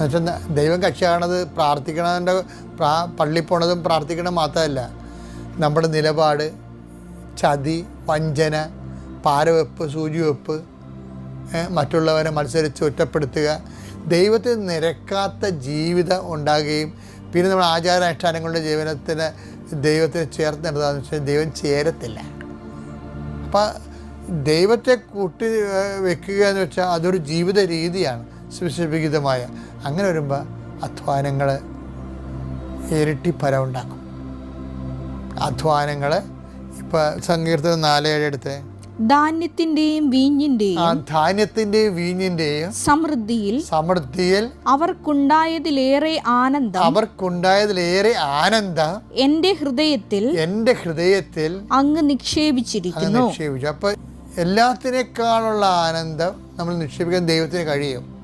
എന്നുവെച്ചാൽ ദൈവം കക്ഷിയാണത് പ്രാർത്ഥിക്കണതിന്റെ പ്രാ പള്ളി പോണതും പ്രാർത്ഥിക്കണം മാത്രമല്ല. നമ്മുടെ നിലപാട് ചതി വഞ്ചന പാരവെപ്പ് സൂചിവെപ്പ് മറ്റുള്ളവരെ മത്സരിച്ച് ഒറ്റപ്പെടുത്തുക ദൈവത്തിന് നിരക്കാത്ത ജീവിതം ഉണ്ടാകുകയും പിന്നെ നമ്മൾ ആചാരാനുഷ്ഠാനങ്ങളുടെ ജീവനത്തിന് ദൈവത്തിന് ചേർത്ത് എന്താണെന്ന് വെച്ചാൽ ദൈവം ചേരത്തില്ല. അപ്പം ദൈവത്തെ കൂട്ടി വെക്കുക എന്ന് വെച്ചാൽ അതൊരു ജീവിത രീതിയാണ്. സുവിശേഷിതമായ അങ്ങനെ വരുമ്പോൾ അധ്വാനങ്ങൾ ഇരട്ടി ഫലം ഉണ്ടാക്കും അധ്വാനങ്ങൾ ഇപ്പം സങ്കീർത്തനം നാല് ഏഴ് എടുത്ത്. ധാന്യത്തിന്റെയും വീഞ്ഞിന്റെയും ധാന്യത്തിന്റെയും വീഞ്ഞിന്റെയും സമൃദ്ധിയിൽ സമൃദ്ധിയിൽ അവർക്കുണ്ടായതിലേറെ ആനന്ദം അവർക്കുണ്ടായതിലേറെ ആനന്ദം എന്റെ ഹൃദയത്തിൽ എന്റെ ഹൃദയത്തിൽ അങ്ങ് അങ്ങ് നിക്ഷേപിച്ചിരിക്കുന്നു നിക്ഷേപിച്ചു. അപ്പൊ എല്ലാത്തിനേക്കാളുള്ള ആനന്ദം നമ്മൾ നിക്ഷേപിക്കാൻ ദൈവത്തിന് കഴിയും.